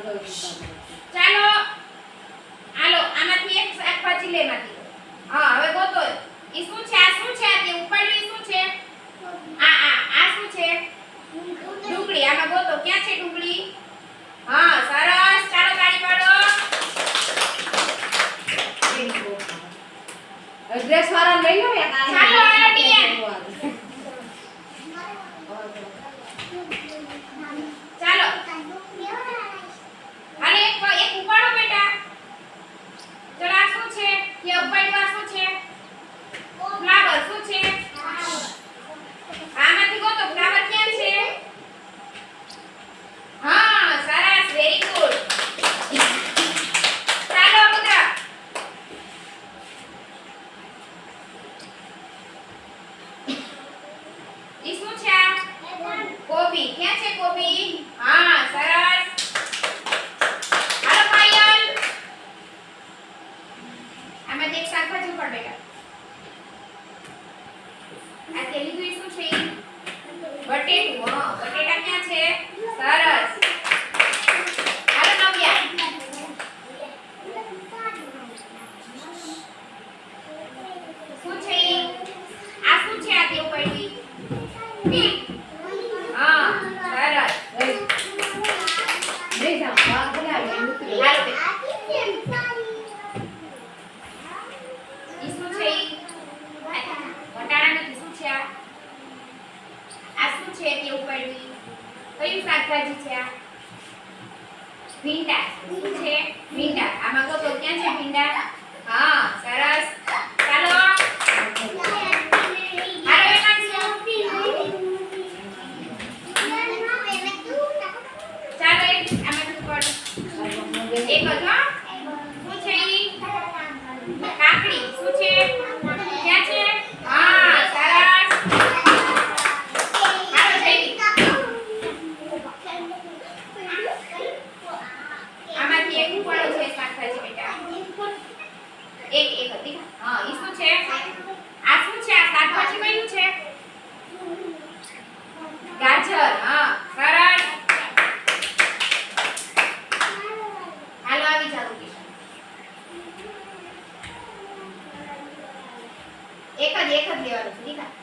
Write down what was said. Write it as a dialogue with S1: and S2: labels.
S1: ચાલો. હાલો આમાંથી એક શાકભાજી લે માંથી હા હવે ગોતો. ઈ શું છે? આ શું છે? આ તે ઉપાડ્યું શું છે? આ આ આ શું છે? ડુંગળી. આમાં ગોતો. ક્યાં છે ડુંગળી? હા સરસ. ચાલો તાળી પાડો.
S2: ડ્રેસ વાળા લઈ લો
S1: ચાલો, હાલો, ડિયન. ચાલો અને એક એક ઉપાડો બેટા ચલો આ શું છે કે ઉપાડ્યું આ શું છે ફ્લાવર શું છે આમાંથી ગોતો ફ્લાવર ક્યાં છે હા સરસ વેરી ગુડ ચાલો પુત્ર ઈ શું છે આ કોબી. ક્યાં છે કોબી? હા, સરસ. હાલો પાયલ આમાંથી એક શાકભાજી પણ બેટા આ તે ગઈ શું છે? બટેટું. હા, બટેટા ક્યાં છે? સરસ. હાલો, નવ્યા. શું છે? આ શું છે આ તે ઉપાડી બીટ હા સરસ
S2: લઈ જાઓ બહાર બોલાવી મૂકી દો.
S1: હાલો બેટા આ? શું છે તે ઈ? કયું શાકભાજી છે આ? ભીંડા. ભીંડા. આમાં ગોતો ક્યાં છે ભીંડા? હા, સરસ. ચાલો. ચાલો એક આમાંથી એક જ હો શું છે ઈ કાકડી શું છે ક્યાં છે હા સરસ હાલો જયવી આમાંથી એક ઉપાડો છે શાકભાજી બેટા એક એક હતી હા ઈ શું છે આ શું છે આ શાકભાજી કયું છે ગાજર હા સરસ હાલો આવી જાઓ કિશન એક જ